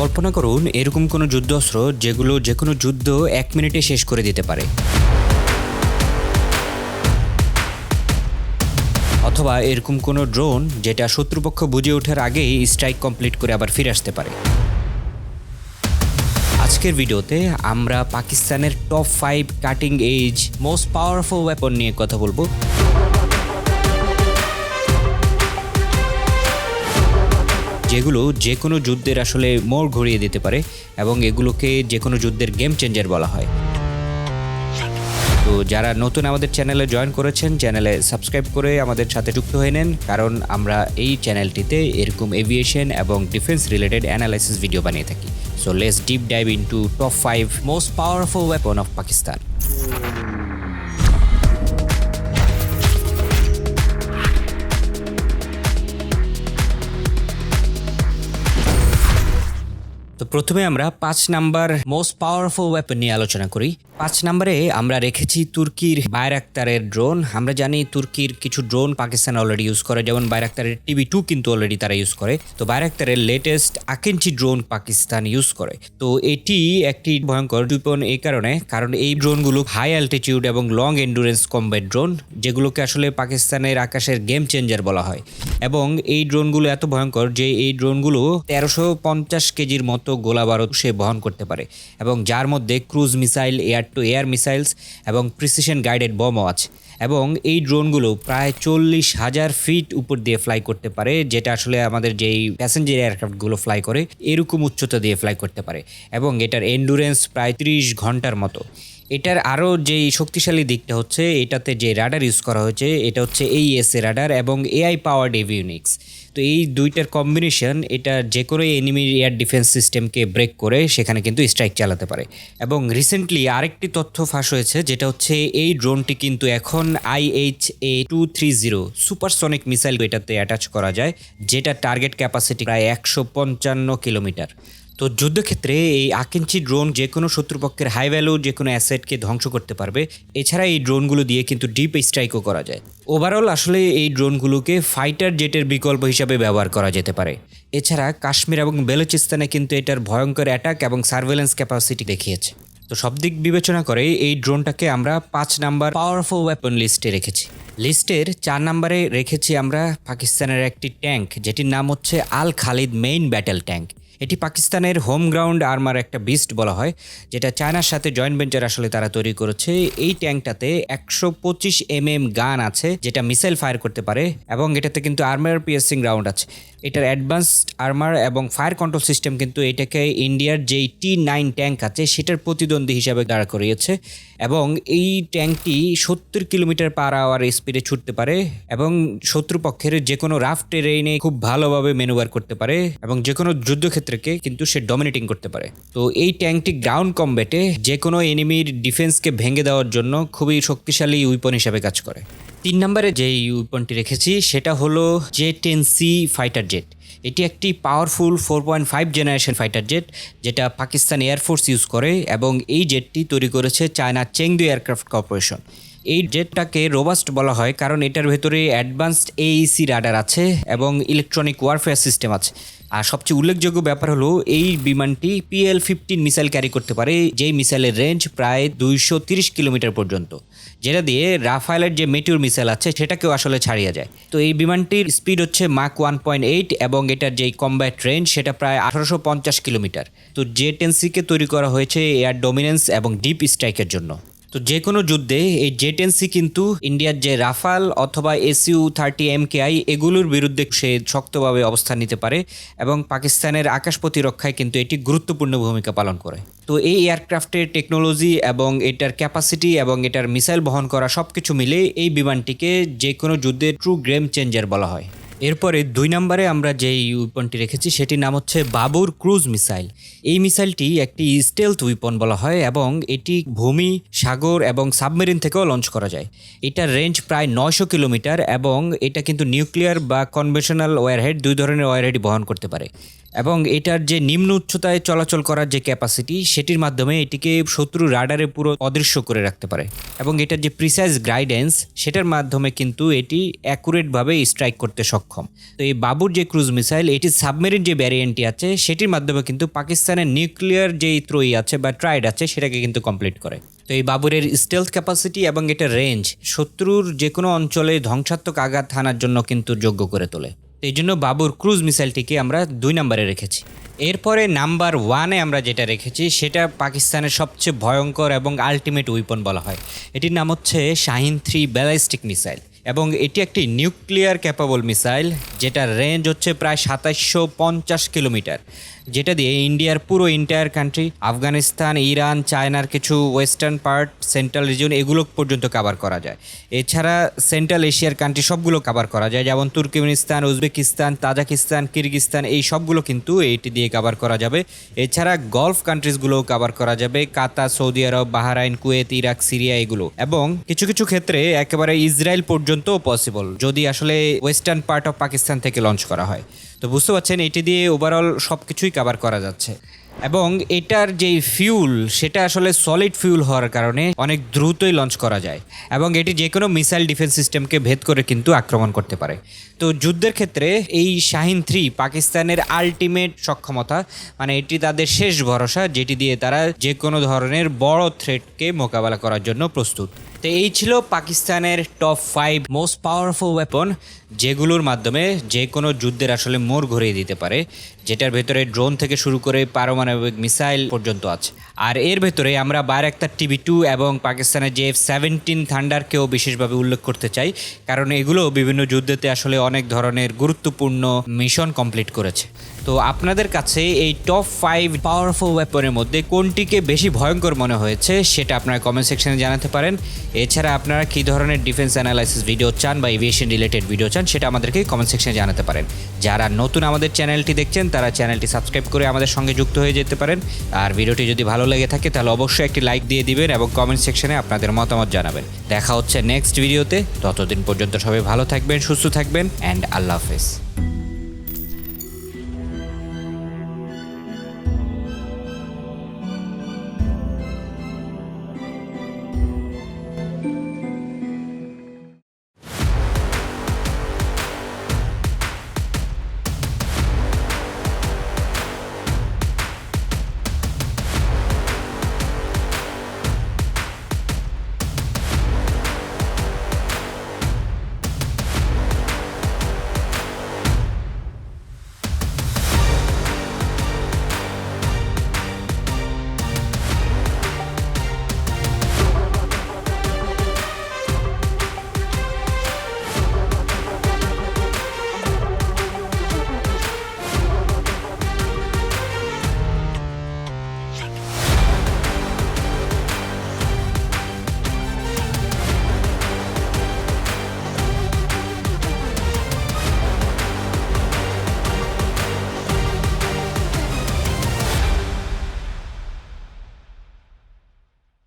কল্পনা করুন, এরকম কোনো যুদ্ধাস্ত্র যেগুলো যে কোনো যুদ্ধ এক মিনিটে শেষ করে দিতে পারে। অথবা এরকম কোনো ড্রোন যেটা শত্রুপক্ষ বুঝে ওঠার আগেই স্ট্রাইক কমপ্লিট করে আবার ফিরে আসতে পারে। আজকের ভিডিওতে আমরা পাকিস্তানের top five cutting edge most powerful weapon নিয়ে কথা বলব। যেগুলো যে কোনো যুদ্ধের আসলে মোড় ঘুরিয়ে দিতে পারে এবং এগুলোকে যে কোনো যুদ্ধের গেম চেঞ্জার বলা হয়। তো যারা নতুন আমাদের চ্যানেলে জয়েন করেছেন চ্যানেলে সাবস্ক্রাইব করে আমাদের সাথে যুক্ত হয়ে নেন, কারণ আমরা এই চ্যানেলটিতে এরকম এভিয়েশন এবং ডিফেন্স রিলেটেড অ্যানালাইসিস ভিডিও বানিয়ে থাকি। So let's deep dive into top five most powerful weapon of Pakistan তো প্রথমে আমরা পাঁচ নাম্বার মোস্ট পাওয়ারফুল ওয়েপন নিয়ে আলোচনা করি। পাঁচ নাম্বারে আমরা রেখেছি তুর্কির বাইরাক্তারের ড্রোন আমরা জানি তুর্কির কিছু ড্রোন পাকিস্তান অলরেডি ইউজ করে, যেমন বাইরাক্তারের টিভি টু কিন্তু অলরেডি তারা ইউজ করে। তো বাইরাক্তারের latest Akinci drone Pakistan use করে। তো এটি একটি ভয়ঙ্কর দুপন এই কারণে, কারণ এই ড্রোনগুলো হাই অ্যালটিটিউড এবং লং এন্ডুরেন্স কমব্যাট ড্রোন যেগুলোকে আসলে পাকিস্তানের আকাশের গেম চেঞ্জার বলা হয়। এবং এই ড্রোনগুলো এত ভয়ঙ্কর যে এই ড্রোনগুলো তেরোশো পঞ্চাশ কেজির মতো গোলা বারুদ সে বহন করতে পারে এবং যার মধ্যে cruise missile, air to air missiles এবং প্রিসিশন গাইডেড বোমও আছে। এবং এই ড্রোনগুলো প্রায় চল্লিশ হাজার ফিট উপর দিয়ে ফ্লাই করতে পারে, যেটা আসলে আমাদের যেই প্যাসেঞ্জার এয়ারক্রাফটগুলো ফ্লাই করে, এরকম উচ্চতা দিয়ে ফ্লাই করতে পারে। এবং এটার এন্ডুরেন্স প্রায় ত্রিশ ঘণ্টার মতো। এটার আরও যেই শক্তিশালী দিকটা হচ্ছে, এটাতে যে রাডার ইউজ করা হয়েছে, এটা হচ্ছে এই এসএ রাডার এবং এআই পাওয়ার্ড এভিউনিক্স তো এই দুইটার কম্বিনেশন এটা যে কোনো এনিমির এয়ার ডিফেন্স সিস্টেমকে ব্রেক করে সেখানে কিন্তু স্ট্রাইক চালাতে পারে। এবং রিসেন্টলি আরেকটি তথ্য ফাঁস হয়েছে, যেটা হচ্ছে এই ড্রোনটি কিন্তু এখন IH A two three zero supersonic missile এটাতে অ্যাটাচ করা যায় যেটা টার্গেট ক্যাপাসিটি প্রায় একশো পঞ্চান্ন কিলোমিটার। তো যুদ্ধক্ষেত্রে এই আকিঞ্চি ড্রোন যে কোনো শত্রুপক্ষের হাই ভ্যালু যে কোনো অ্যাসেটকে ধ্বংস করতে পারবে, এছাড়া এই ড্রোনগুলো দিয়ে কিন্তু ডিপ স্ট্রাইকও করা যায়। ওভারঅল আসলে এই ড্রোনগুলোকে ফাইটার জেটের বিকল্প হিসাবে ব্যবহার করা যেতে পারে। এছাড়া কাশ্মীর এবং বেলুচিস্তানে কিন্তু এটার ভয়ঙ্কর অ্যাটাক এবং সার্ভেলেন্স ক্যাপাসিটি দেখিয়েছে। তো সব দিক বিবেচনা করে এই ড্রোনটাকে আমরা পাঁচ নাম্বার পাওয়ারফুল ওয়েপন লিস্টে রেখেছি। লিস্টের চার নাম্বারে রেখেছি আমরা পাকিস্তানের একটি ট্যাঙ্ক যেটির নাম হচ্ছে Al Khalid main battle tank এটি পাকিস্তানের হোম গ্রাউন্ড আর্মার একটা বিস্ট বলা হয়, যেটা চায়নার সাথে জয়েন্ট ভেঞ্চার আসলে তারা তৈরি করেছে। এই ট্যাঙ্কটাতে একশো পঁচিশ এম এম গান আছে, যেটা মিসাইল ফায়ার করতে পারে, এবং এটাতে কিন্তু আর্মার পিএসিং রাউন্ড আছে। এটার অ্যাডভান্সড আর্মার এবং ফায়ার কন্ট্রোল সিস্টেম কিন্তু এটাকে ইন্ডিয়ার যেই টি নাইন ট্যাঙ্ক আছে, সেটার প্রতিদ্বন্দ্বী হিসাবে দাঁড়া করিয়েছে, এবং এই ট্যাঙ্কটি সত্তর কিলোমিটার পার আওয়ার স্পিডে ছুটতে পারে, এবং শত্রুপক্ষের যে কোনো রাফ টেরেইনে খুব ভালোভাবে মেনুভার করতে পারে, এবং যে কোনো যুদ্ধক্ষেত্রকে কিন্তু সে ডমিনেটিং করতে পারে। তো এই ট্যাঙ্কটি গ্রাউন্ড কম্ব্যাটে যে কোনো এনিমির ডিফেন্সকে ভেঙে দেওয়ার জন্য খুবই শক্তিশালী উইপন হিসাবে কাজ করে। তিন নম্বরে যে উইপনটি রেখেছি, সেটা হলো J ten C fighter jet এটি একটি powerful four point five generation fighter jet যেটা পাকিস্তান এয়ারফোর্স ইউজ করে এবং এই জেটটি তৈরি করেছে চায়না চেংদু এয়ারক্রাফট কর্পোরেশন এই জেটটাকে রোবাস্ট বলা হয় কারণ এটার ভেতরে অ্যাডভান্সড এইসি রাডার আছে এবং ইলেকট্রনিক ওয়ারফেয়ার সিস্টেম আছে। আর সবচেয়ে উল্লেখযোগ্য ব্যাপার হলো, এই বিমানটি পিএল ফিফটিন মিসাইল ক্যারি করতে পারে, যেই মিসাইলের রেঞ্জ প্রায় দুইশো তিরিশ কিলোমিটার পর্যন্ত। যেটা দিয়ে রাফায়েলের যে মেটিউর মিসাইল আছে, সেটাকেও আসলে ছাড়িয়ে যায়। তো এই বিমানটির স্পিড হচ্ছে মাক ওয়ান পয়েন্ট এইট এবং এটার যেই কম্ব্যাট রেঞ্জ সেটা প্রায় আঠারোশো পঞ্চাশ কিলোমিটার তো জে টেনসিকে তৈরি করা হয়েছে এয়ার ডোমিনেন্স এবং ডিপ স্ট্রাইকের জন্য। তো যে কোনো যুদ্ধে এই জেটেন্সি কিন্তু ইন্ডিয়ার যে রাফাল অথবা এসইউ থার্টি এম আই, এগুলোর বিরুদ্ধে সে শক্তভাবে অবস্থান নিতে পারে এবং পাকিস্তানের আকাশ প্রতিরক্ষায় কিন্তু এটি গুরুত্বপূর্ণ ভূমিকা পালন করে। তো এই এয়ারক্রাফটের টেকনোলজি এবং এটার ক্যাপাসিটি এবং এটার মিসাইল বহন করা সব কিছু মিলে এই বিমানটিকে যে কোনো যুদ্ধে ট্রু গেম চেঞ্জার বলা হয়। এরপরে দুই নম্বরে আমরা যে উইপনটি রেখেছি, সেটির নাম হচ্ছে বাবুর ক্রুজ মিসাইল। এই মিসাইলটি একটি স্টেলথ উইপন বলা হয় এবং এটি ভূমি, সাগর এবং সাবমেরিন থেকেও লঞ্চ করা যায়। এটার রেঞ্জ প্রায় নয়শো কিলোমিটার এবং এটা কিন্তু নিউক্লিয়ার বা কনভেনশনাল ওয়ারহেড দুই ধরনের ওয়ারহেডই বহন করতে পারে। এবং এটার যে নিম্ন উচ্চতায় চলাচল করার যে ক্যাপাসিটি সেটির মাধ্যমে এটিকে শত্রু রাডারে পুরো অদৃশ্য করে রাখতে পারে। এবং এটার যে প্রিসাইজ গাইডেন্স সেটার মাধ্যমে কিন্তু এটি অ্যাকুরেটভাবে স্ট্রাইক করতে সক্ষম। তো এই বাবুর যে ক্রুজ মিসাইল এটি সাবমেরিন যে ভ্যারিয়েন্টটি আছে, সেটির মাধ্যমে কিন্তু পাকিস্তানের নিউক্লিয়ার যেই ত্রয়ী আছে বা ট্রাইড আছে, সেটাকে কিন্তু কমপ্লিট করে। তো এই বাবুরের স্টেলথ ক্যাপাসিটি এবং এটার রেঞ্জ শত্রুর যে কোনো অঞ্চলে ধ্বংসাত্মক আঘাত হানার জন্য কিন্তু যোগ্য করে তোলে। তো এই জন্য বাবুর ক্রুজ মিসাইলটিকে আমরা দুই নম্বরে রেখেছি। এরপরে নাম্বার ওয়ানে আমরা যেটা রেখেছি, সেটা পাকিস্তানের সবচেয়ে ভয়ঙ্কর এবং আলটিমেট উইপন বলা হয়। এটির নাম হচ্ছে শাহিন থ্রি ব্যালাইস্টিক মিসাইল এবং এটি একটি নিউক্লিয়ার ক্যাপাবল মিসাইল যেটার রেঞ্জ হচ্ছে প্রায় সাতাশশো পঞ্চাশ কিলোমিটার, যেটা দিয়ে ইন্ডিয়ার পুরো ইন্টায়ার কান্ট্রি আফগানিস্তান, ইরান, চায়নার কিছু ওয়েস্টার্ন পার্ট সেন্ট্রাল রিজন এগুলো পর্যন্ত কাভার করা যায়। এছাড়া সেন্ট্রাল এশিয়ার কান্ট্রি সবগুলো কাভার করা যায়, যেমন তুর্কমেনিস্তান, উজবেকিস্তান, তাজাকিস্তান কিরগিস্তান এই সবগুলো কিন্তু এইটি দিয়ে কাভার করা যাবে। এছাড়া গলফ কান্ট্রিজগুলোও কাভার করা যাবে, Qatar, Saudi Arab, Bahrain, Kuwait, Iraq, Syria, এগুলো। এবং কিছু কিছু ক্ষেত্রে একেবারে ইসরায়েল পর্যন্ত পসিবল যদি আসলে ওয়েস্টার্ন পার্ট অফ পাকিস্তান থেকে লঞ্চ করা হয়। তো বুঝতে পারছেন, এটি দিয়ে ওভারঅল সব কিছুই কাভার করা যাচ্ছে। এবং এটার যেই ফিউল সেটা আসলে সলিড ফিউল হওয়ার কারণে অনেক দ্রুতই লঞ্চ করা যায়। এবং এটি যে কোনো মিসাইল ডিফেন্স সিস্টেমকে ভেদ করে কিন্তু আক্রমণ করতে পারে। তো যুদ্ধের ক্ষেত্রে এই শাহিন থ্রি পাকিস্তানের আলটিমেট সক্ষমতা মানে এটি তাদের শেষ ভরসা, যেটি দিয়ে তারা যে কোনো ধরনের বড় থ্রেটকে মোকাবেলা করার জন্য প্রস্তুত। তো এই ছিল পাকিস্তানের top five most powerful weapon যেগুলোর মাধ্যমে যে কোনো যুদ্ধের আসলে মোড় ঘুরিয়ে দিতে পারে, যেটার ভেতরে ড্রোন থেকে শুরু করে পারমাণবিক মিসাইল পর্যন্ত আছে। আর এর ভেতরে আমরা বার একটা টিভি টু এবং পাকিস্তানের যে এফ সেভেন্টিন থান্ডারকেও বিশেষভাবে উল্লেখ করতে চাই, কারণ এগুলো বিভিন্ন যুদ্ধেতে আসলে অনেক ধরনের গুরুত্বপূর্ণ মিশন কমপ্লিট করেছে। তো আপনাদের কাছে এই টপ ফাইভ পাওয়ারফুল ওয়েপনের মধ্যে কোনটিকে বেশি ভয়ঙ্কর মনে হয়েছে সেটা আপনারা কমেন্ট সেকশনে জানাতে পারেন। এছাড়া আপনারা কী ধরনের ডিফেন্স অ্যানালাইসিস ভিডিও চান বা এভিয়েশন রিলেটেড ভিডিও চান সেটা আমাদেরকে কমেন্ট সেকশনে জানাতে পারেন। যারা নতুন আমাদের চ্যানেলটি দেখছেন, তারা চ্যানেলটি সাবস্ক্রাইব করে আমাদের সঙ্গে যুক্ত হয়ে যেতে পারেন। আর ভিডিওটি যদি ভালো লেগে থাকে, তাহলে অবশ্যই একটি লাইক দিয়ে দিবেন এবং কমেন্ট সেকশনে আপনাদের মতামত জানাবেন। দেখা হচ্ছে নেক্সট ভিডিওতে ততদিন পর্যন্ত সবাই ভালো থাকবেন, সুস্থ থাকবেন অ্যান্ড আল্লাহ হাফেজ।